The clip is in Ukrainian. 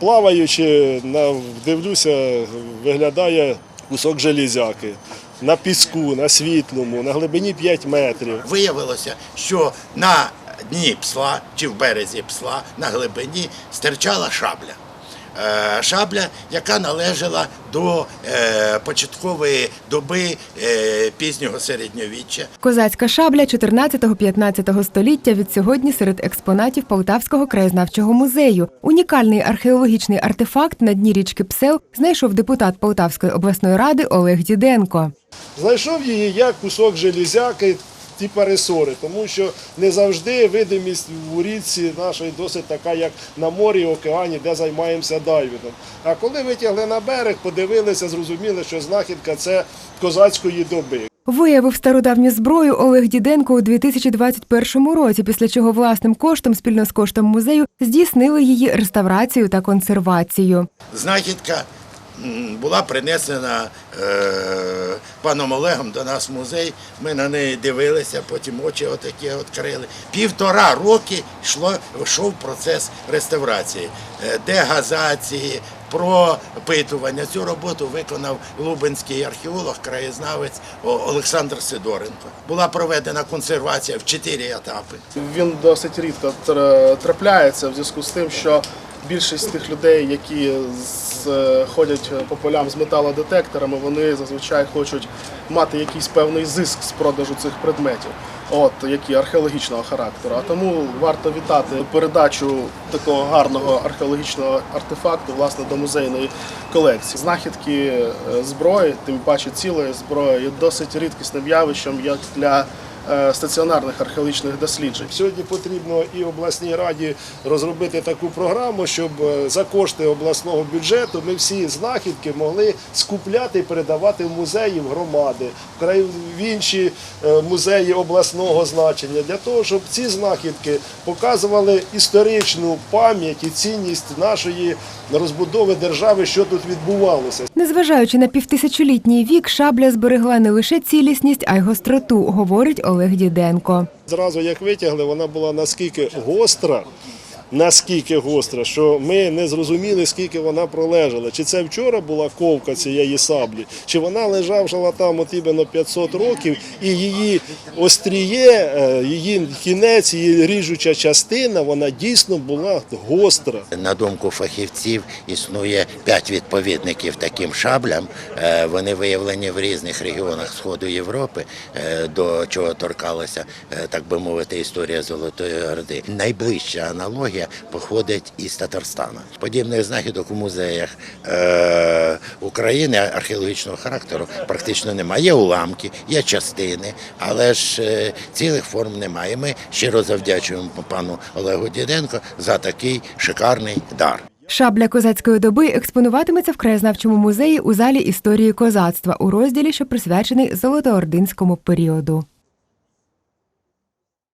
Плаваючи, дивлюся, виглядає кусок железяки. На піску, на світлому, на глибині 5 метрів. Виявилося, що на дні псла чи в березі псла на глибині стирчала шабля. Е, Шабля, яка належала до е, початкової доби е, пізнього середньовіччя. Козацька шабля 14-15 століття від сьогодні серед експонатів Полтавського краєзнавчого музею. Унікальний археологічний артефакт на дні річки Псел знайшов депутат Полтавської обласної ради Олег Діденко. Знайшов її як кусок железяки, типа ресори, тому що не завжди видимість у річці нашої досить така, як на морі, океані, де займаємося дайвінгом. А коли витягли на берег, подивилися, зрозуміли, що знахідка це козацької доби. Виявив стародавню зброю Олег Діденко у 2021 році, після чого власним коштом спільно з коштом музею здійснили її реставрацію та консервацію. Знахідка була принесена е, паном Олегом до нас в музей. Ми на неї дивилися, потім очі отакі відкрили. Півтора роки йшло, йшов процес реставрації, е, дегазації, пропитування. Цю роботу виконав лубенський археолог, краєзнавець Олександр Сидоренко. Була проведена консервація в чотири етапи. Він досить рідко тр- трапляється в зв'язку з тим, що більшість тих людей, які з- е, ходять по полям з металодетекторами, вони зазвичай хочуть мати якийсь певний зиск з продажу цих предметів, от які археологічного характеру. А тому варто вітати передачу такого гарного археологічного артефакту власне до музейної колекції. Знахідки е, зброї, тим паче цілої зброї, є досить рідкісним явищем як для е, стаціонарних археологічних досліджень. Сьогодні потрібно і обласній раді розробити таку програму, щоб е, за кошти обласного бюджету ми всі знахідки могли скупляти і передавати в музеї, в громади, в інші е, музеї обласного значення, для того, щоб ці знахідки показували історичну пам'ять і цінність нашої розбудови держави, що тут відбувалося. Незважаючи на півтисячолітній вік, шабля зберегла не лише цілісність, а й гостроту, говорить Олег Діденко. Зразу як витягли, вона була наскільки гостра, наскільки гостра, що ми не зрозуміли, скільки вона пролежала. Чи це вчора була ковка цієї саблі, чи вона лежала там от іменно 500 років, і її остріє, е, її кінець, її ріжуча частина, вона дійсно була гостра. На думку фахівців, існує п'ять відповідників таким шаблям. Е, Вони виявлені в різних регіонах Сходу Європи, е, до чого торкалася, так би мовити, історія Золотої Орди. Найближча аналогія походить із Татарстана. Подібних знахідок у музеях е, України археологічного характеру практично немає. Є уламки, є частини, але ж е, цілих форм немає. Ми щиро завдячуємо пану Олегу Діденко за такий шикарний дар. Шабля козацької доби експонуватиметься в краєзнавчому музеї у залі історії козацтва у розділі, що присвячений золотоординському періоду.